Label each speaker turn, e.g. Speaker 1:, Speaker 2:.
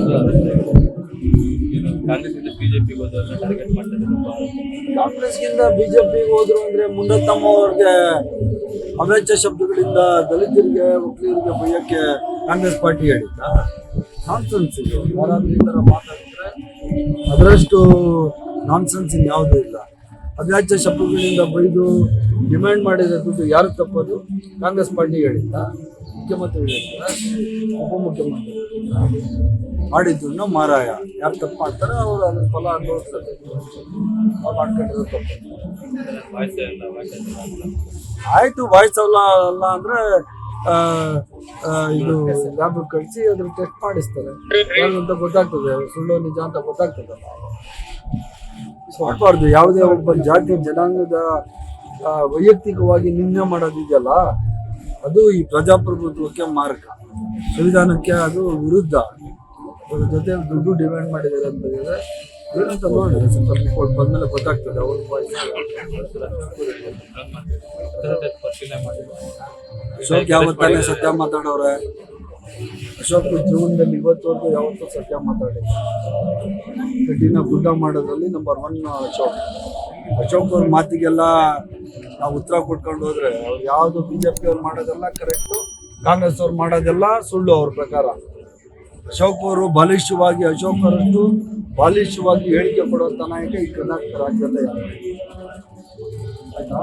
Speaker 1: ಮಾಡ್ತಾರೆ
Speaker 2: ಕಾಂಗ್ರೆಸ್ಗಿಂದ ಬಿಜೆಪಿಗೆ ಹೋದ್ರು ಅಂದ್ರೆ ಮುನ್ನತ್ತಮ್ಮ ಅವ್ರಿಗೆ ಅವೇಚ್ಯ ಶಬ್ದಗಳಿಂದ ದಲಿತರಿಗೆ ಒಕ್ಕಲಿಗರಿಗೆ ಬೈಯಕ್ಕೆ ಕಾಂಗ್ರೆಸ್ ಪಾರ್ಟಿ ಹೇಳಿದ್ದ. ನಾನ್ಸೆನ್ಸ್ ಇದು. ಯಾರಾದ್ರೂ ಈ ಥರ ಮಾತಾಡಿದ್ರೆ ಅದರಷ್ಟು ನಾನ್ಸೆನ್ಸ್ ಯಾವುದೂ ಇಲ್ಲ. ಅವ್ಯಾಚ್ಯ ಶಬ್ದಗಳಿಂದ ಬೈದು ಡಿಮ್ಯಾಂಡ್ ಮಾಡಿದ ದುಡ್ಡು ಯಾರು ತಪ್ಪದು? ಕಾಂಗ್ರೆಸ್ ಪಾರ್ಟಿ ಹೇಳಿದ್ದ. ಮುಖ್ಯಮಂತ್ರಿ ಹೇಳಿದ್ದಾರೆ ಉಪಮುಖ್ಯಮಂತ್ರಿ ಮಾಡಿದ್ದನ್ನು ಮಾರಾಯ. ಯಾರು ತಪ್ಪು ಮಾಡ್ತಾರೆ ಅವರು ಅದ್ರ ಫಲ ಅನುಭವಿಸ್ತಾರೆ ಅವ್ರು ಮಾಡ್ಕೊಂಡಿರೋ ತಪ್ಪು. ಆಯ್ತು ವಾಯ್ಸ್ ಅಲ್ಲ ಅಂದ್ರೆ ಇದು ಲ್ಯಾಬ್ ಕಳಿಸಿ, ಅದ್ರ ಟೆಸ್ಟ್ ಮಾಡಿಸ್ತಾರೆ. ಏನು ಅಂತ ಗೊತ್ತಾಗ್ತದೆ ಸುಳ್ಳು ನಿಜ ಅಂತ ಗೊತ್ತಾಗ್ತದೆ. ಮಾಡಬಾರ್ದು. ಯಾವುದೇ ಒಬ್ಬ ಜಾತಿ, ಜನಾಂಗದ ವೈಯಕ್ತಿಕವಾಗಿ ನಿಂದನೆ ಮಾಡೋದಿದೆಯಲ್ಲ ಅದು ಈ ಪ್ರಜಾಪ್ರಭುತ್ವಕ್ಕೆ ಮಾರ್ಗ. ಸಂವಿಧಾನಕ್ಕೆ ಅದು ವಿರುದ್ಧ. ಅದ್ರ ಜೊತೆ ದುಡ್ಡು ಡಿಮ್ಯಾಂಡ್ ಮಾಡಿದ್ದಾರೆ ಅಂತ ಹೇಳಿದ್ರೆ ಏನಂತ ನೋಡಿ ಸ್ವಲ್ಪ ರಿಪೋರ್ಟ್ ಬಂದ್ಮೇಲೆ ಗೊತ್ತಾಗ್ತದೆ ಅವ್ರ ಅಶೋಕ್ ಯಾವತ್ತಾನೆ ಸತ್ಯ ಮಾತಾಡೋರೆ ಅಶೋಕ್ ಜೀವನದಲ್ಲಿ ಇವತ್ತವರೆಗೂ ಯಾವತ್ತೂ ಸತ್ಯ ಮಾತಾಡಿಲ್ಲ. ಕಠಿಣ ಗುಡ್ಡ ಮಾಡೋದ್ರಲ್ಲಿ ನಂಬರ್ ಒನ್ ಅಶೋಕ್. ಅಶೋಕ್ ಅವ್ರ ಮಾತಿಗೆಲ್ಲ ನಾವು ಉತ್ತರ ಕೊಟ್ಕೊಂಡು ಹೋದ್ರೆ ಅವ್ರು ಯಾವುದು ಬಿ ಜೆ ಪಿ ಅವ್ರು ಮಾಡೋದೆಲ್ಲ ಕರೆಕ್ಟು ಕಾಂಗ್ರೆಸ್ ಅವ್ರು ಮಾಡೋದೆಲ್ಲ ಸುಳ್ಳು ಅವ್ರ ಪ್ರಕಾರ ಅಶೋಕ್ ಅವರು ಬಾಲಿಷ್ಯವಾಗಿ ಅಶೋಕ್ ಅವರಷ್ಟು ಬಾಲಿಷ್ಯವಾಗಿ ಹೇಳಿಕೆ ಕೊಡುವಂಥ ನಾಯಕ ಈ ಕರ್ನಾಟಕ ರಾಜ್ಯದಲ್ಲೇ. ಆಯ್ತಾ